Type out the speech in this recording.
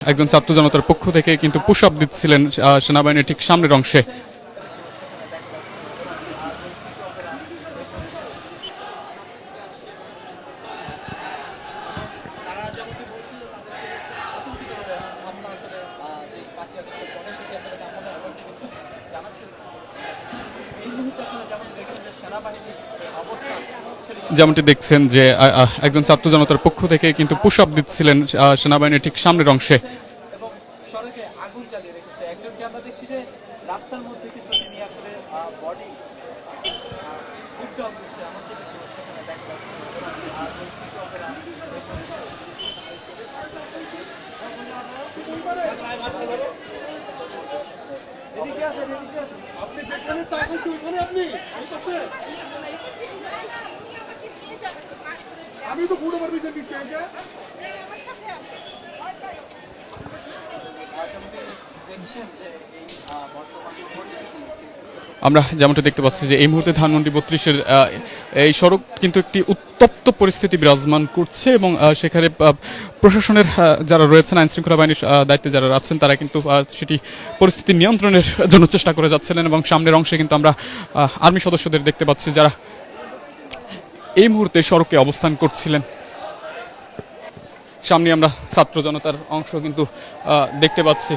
একজন ছাত্র জনতার পক্ষ থেকে কিন্তু পুশ দিচ্ছিলেন সেনাবাহিনীর ঠিক সামনের অংশে তারা যেমনটি বলছিল তাদেরকে অতর্কিতভাবে হামলা আসলে আহ, যে পাঁচই আগস্টের পরে সেটি আপনাদেরকে আমাদের এমনটি কিন্তু জানাচ্ছিল এই মুহূর্তে আপনারা যেমন দেখছেন যে সেনাবাহিনীর যে অবস্থা সেটি যেমনটি দেখছেন যে একজন ছাত্র জনতার পক্ষ থেকে কিন্তু পুশ আপ দিচ্ছিলেন সেনাবাহিনীর ঠিক সামনের অংশে। এবং সড়কে আপনি যেখানে চাইছেন ওইখানে আপনি। এই আছে আমি তো ফুড ওভার দিচ্ছি, এই আচ্ছা পরিস্থিতি আমরা যেমনটা দেখতে পাচ্ছি যে এই মুহূর্তে ধানমন্ডি বত্রিশের এই সড়ক কিন্তু একটি উত্তপ্ত পরিস্থিতি বিরাজমান করছে এবং সেখানে প্রশাসনের যারা রয়েছেন আইন শৃঙ্খলা বাহিনীর দায়িত্বে যারা আছেন, তারা কিন্তু সেটি পরিস্থিতি নিয়ন্ত্রণের জন্য চেষ্টা করে যাচ্ছিলেন এবং সামনের অংশে কিন্তু আমরা আর্মি সদস্যদের দেখতে পাচ্ছি যারা এই মুহূর্তে সড়কে অবস্থান করছিলেন। সামনে আমরা ছাত্র জনতার অংশ কিন্তু দেখতে পাচ্ছি।